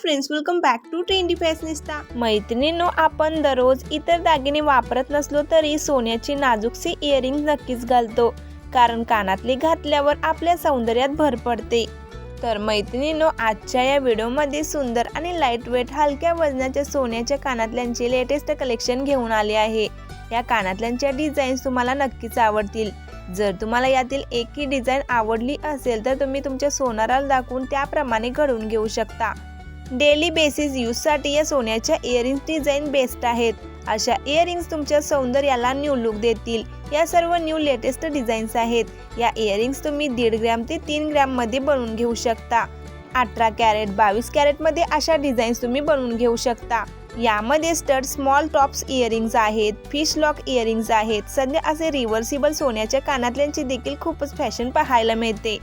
Friends welcome back to trendy fashionista मैत्रिणींनो आपण दररोज इतर दागिने वापरत नसलो तरी सोन्याची नाजूकशी इयरिंग नक्कीच घालतो कारण कानातली घातल्यावर आपल्या सौंदर्यात भर पडते. तर मैत्रिणींनो आजच्या या व्हिडिओमध्ये सुंदर आणि लाइट वेट हलक्या वजनाच्या सोन्याच्या कानातल्यांचे लेटेस्ट कलेक्शन घेऊन आले आहे. या कानातल्यांच्या डिझाईन्स तुम्हाला नक्कीच आवडतील. जर तुम्हाला यातील एकही डिझाईन आवडली असेल तर तुम्ही तुमच्या सोनाराला दाखवून त्याप्रमाणे घडवून घेऊ शकता. डेली बेसिस यूजसाठी या सोन्याच्या इयरिंग्स डिझाईन बेस्ट आहेत. अशा इयरिंग्स तुमच्या सौंदर्याला न्यू लुक देतील. या सर्व न्यू लेटेस्ट डिझाईन्स आहेत. या इयरिंग्स तुम्ही दीड ग्रॅम ते तीन ग्रॅममध्ये बनवून घेऊ शकता. अठरा कॅरेट बावीस कॅरेटमध्ये अशा डिझाईन्स तुम्ही बनवून घेऊ शकता. यामध्ये स्टड स्मॉल टॉप्स इयरिंग्स आहेत फिश लॉक इयरिंग्स आहेत. सध्या असे रिव्हर्सिबल सोन्याच्या कानातल्यांची देखील खूपच फॅशन पाहायला मिळते.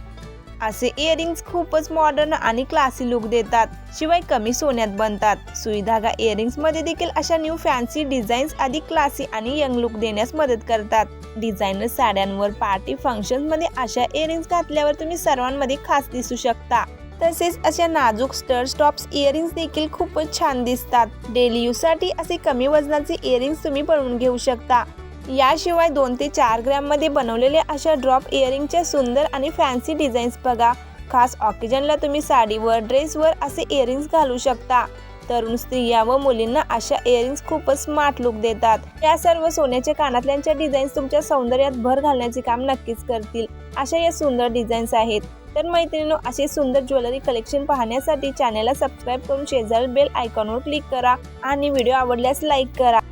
असे इयरिंग्स खूपच मॉडर्न आणि क्लासी लुक देतात. शिवाय कमी सोन्यात बनतात. सुईधागा इयरिंग्समध्ये देखील अशा न्यू फॅन्सी डिझाईन्स अधिक क्लासी आणि यंग लुक देण्यास मदत करतात. डिझायनर साड्यांवर पार्टी फंक्शनमध्ये अशा इयरिंग्स घातल्यावर तुम्ही सर्वांमध्ये खास दिसू शकता. तसेच अशा नाजूक स्टर स्टॉप्स इयरिंग्स देखील खूपच छान दिसतात. डेली यूजसाठी असे कमी वजनाचे इयरिंग्स तुम्ही बनवून घेऊ शकता. याशिवाय दोन ते चार ग्रॅममध्ये बनवलेल्या अशा ड्रॉप इयरिंगच्या सुंदर आणि फॅन्सी डिझाईन्स बघा. खास ऑकेजनला तुम्ही साडीवर ड्रेसवर असे इयरिंग्स घालू शकता. तरुण स्त्रिया व मुलींना अशा इयरिंग्स खूपच स्मार्ट लुक देतात. या सर्व सोन्याच्या कानातल्यांच्या डिझाईन्स तुमच्या सौंदर्यात भर घालण्याचे काम नक्कीच करतील. अशा या सुंदर डिझाईन्स आहेत. तर मैत्रिणीनो असे सुंदर ज्वेलरी कलेक्शन पाहण्यासाठी चॅनलला सबस्क्राईब करून शेजारी बेल आयकॉनवर क्लिक करा आणि व्हिडिओ आवडल्यास लाईक करा.